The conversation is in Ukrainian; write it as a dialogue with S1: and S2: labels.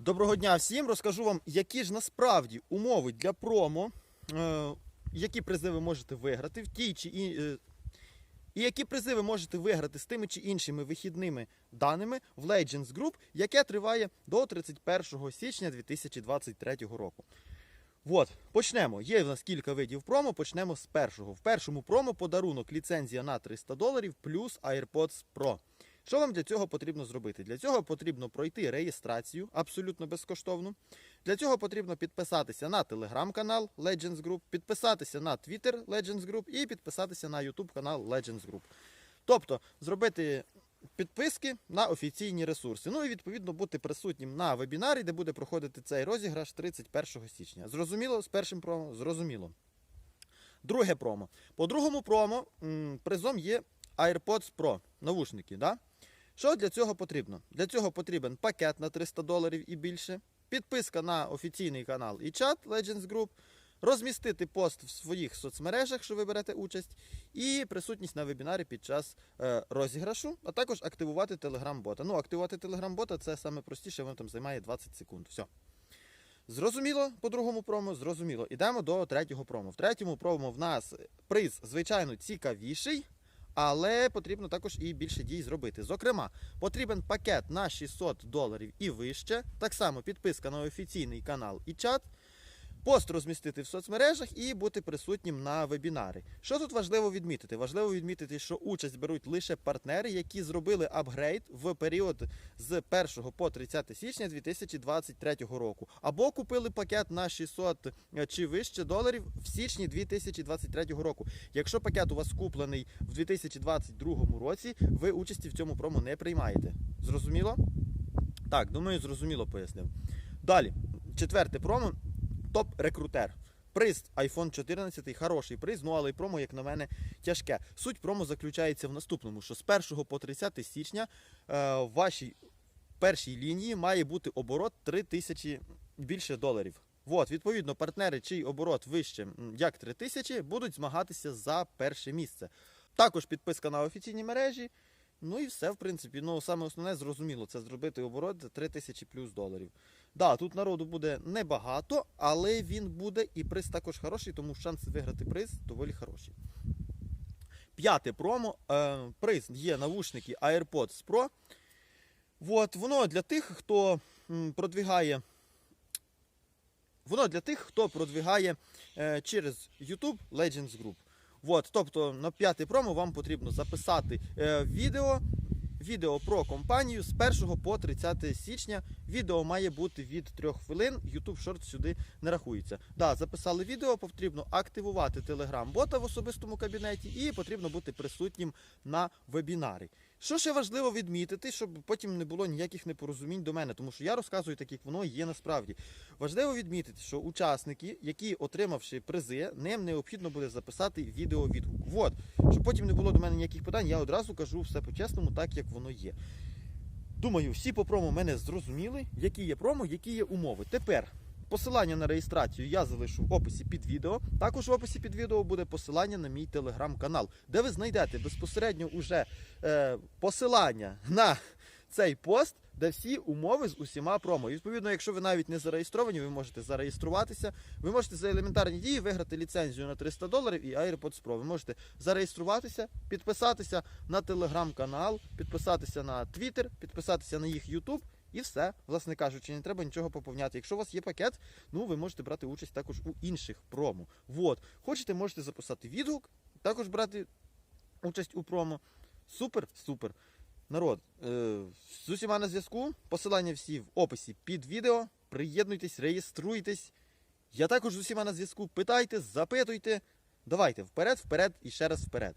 S1: Доброго дня всім! Розкажу вам, які ж насправді умови для промо, е, які призи ви можете виграти в тій чи і, е, і які призи ви можете виграти з тими чи іншими вихідними даними в Legends Group, яке триває до 31 січня 2023 року. От, почнемо. Є в нас кілька видів промо. Почнемо з першого. В першому промо подарунок ліцензія на 300 доларів плюс AirPods Pro. Що вам для цього потрібно зробити? Для цього потрібно пройти реєстрацію абсолютно безкоштовно. Для цього потрібно підписатися на телеграм-канал Legends Group, підписатися на Twitter Legends Group і підписатися на YouTube канал Legends Group. Тобто зробити підписки на офіційні ресурси. Ну і відповідно бути присутнім на вебінарі, де буде проходити цей розіграш 31 січня. Зрозуміло з першим промо? Зрозуміло. Друге промо. По другому промо м, призом є AirPods Pro, навушники. Да? Що для цього потрібно? Для цього потрібен пакет на 300 доларів і більше, підписка на офіційний канал і чат Legends Group, розмістити пост в своїх соцмережах, що ви берете участь, і присутність на вебінарі під час е, розіграшу, а також активувати телеграм-бота. Ну, активувати телеграм-бота це саме простіше, воно там займає 20 секунд. Все. Зрозуміло по другому промо, зрозуміло. Ідемо до третього промо. В третьому промо в нас приз, звичайно, цікавіший, але потрібно також і більше дій зробити. Зокрема, потрібен пакет на 600 доларів і вище. Так само підписка на офіційний канал і чат. Пост розмістити в соцмережах і бути присутнім на вебінарі. Що тут важливо відмітити? Важливо відмітити, що участь беруть лише партнери, які зробили апгрейд в період з 1 по 30 січня 2023 року, або купили пакет на 600 чи вище доларів в січні 2023 року. Якщо пакет у вас куплений в 2022 році, ви участі в цьому промо не приймаєте. Зрозуміло? Так, думаю, зрозуміло пояснив. Далі, четверте промо топ-рекрутер. Приз iPhone 14 хороший приз, ну але й промо, як на мене, тяжке. Суть промо заключається в наступному: що з 1 по 30 січня е, в вашій першій лінії має бути оборот 3 тисячі більше доларів. От, відповідно, партнери, чий оборот вище як 3 тисячі, будуть змагатися за перше місце. Також підписка на офіційні мережі. Ну і все, в принципі. Ну, саме основне зрозуміло, це зробити оборот за 3 тисячі плюс доларів. Да, тут народу буде небагато, але він буде і приз також хороший, тому шанси виграти приз доволі хороші. П'яте промо. Е, приз є навушники AirPods Pro. От, воно для тих, хто продвігає. Воно для тих, хто продвігає е, через YouTube Legends Group. От, тобто на п'ятий промо вам потрібно записати е, відео, відео про компанію з 1 по 30 січня. Відео має бути від 3 хвилин. YouTube Short сюди не рахується. Да, записали відео, потрібно активувати Telegram-бота в особистому кабінеті і потрібно бути присутнім на вебінарі. Що ще важливо відмітити, щоб потім не було ніяких непорозумінь до мене, тому що я розказую так, як воно є насправді. Важливо відмітити, що учасники, які отримавши призи, ним необхідно буде записати відеовідгук. От, щоб потім не було до мене ніяких питань, я одразу кажу все по-чесному, так як воно є. Думаю, всі по промо мене зрозуміли, які є промо, які є умови. Тепер посилання на реєстрацію я залишу в описі під відео. Також в описі під відео буде посилання на мій телеграм-канал, де ви знайдете безпосередньо уже е, посилання на цей пост, де всі умови з усіма промо. І, відповідно, якщо ви навіть не зареєстровані, ви можете зареєструватися. Ви можете за елементарні дії виграти ліцензію на 300 доларів і AirPods Pro. Ви можете зареєструватися, підписатися на телеграм-канал, підписатися на Twitter, підписатися на їх YouTube. І все, власне кажучи, не треба нічого поповняти. Якщо у вас є пакет, ну ви можете брати участь також у інших промо. Вот. Хочете, можете записати відгук, також брати участь у промо. Супер, супер. Народ, е, з усіма на зв'язку. Посилання всі в описі під відео. Приєднуйтесь, реєструйтесь. Я також з усіма на зв'язку. Питайте, запитуйте. Давайте вперед, вперед і ще раз вперед.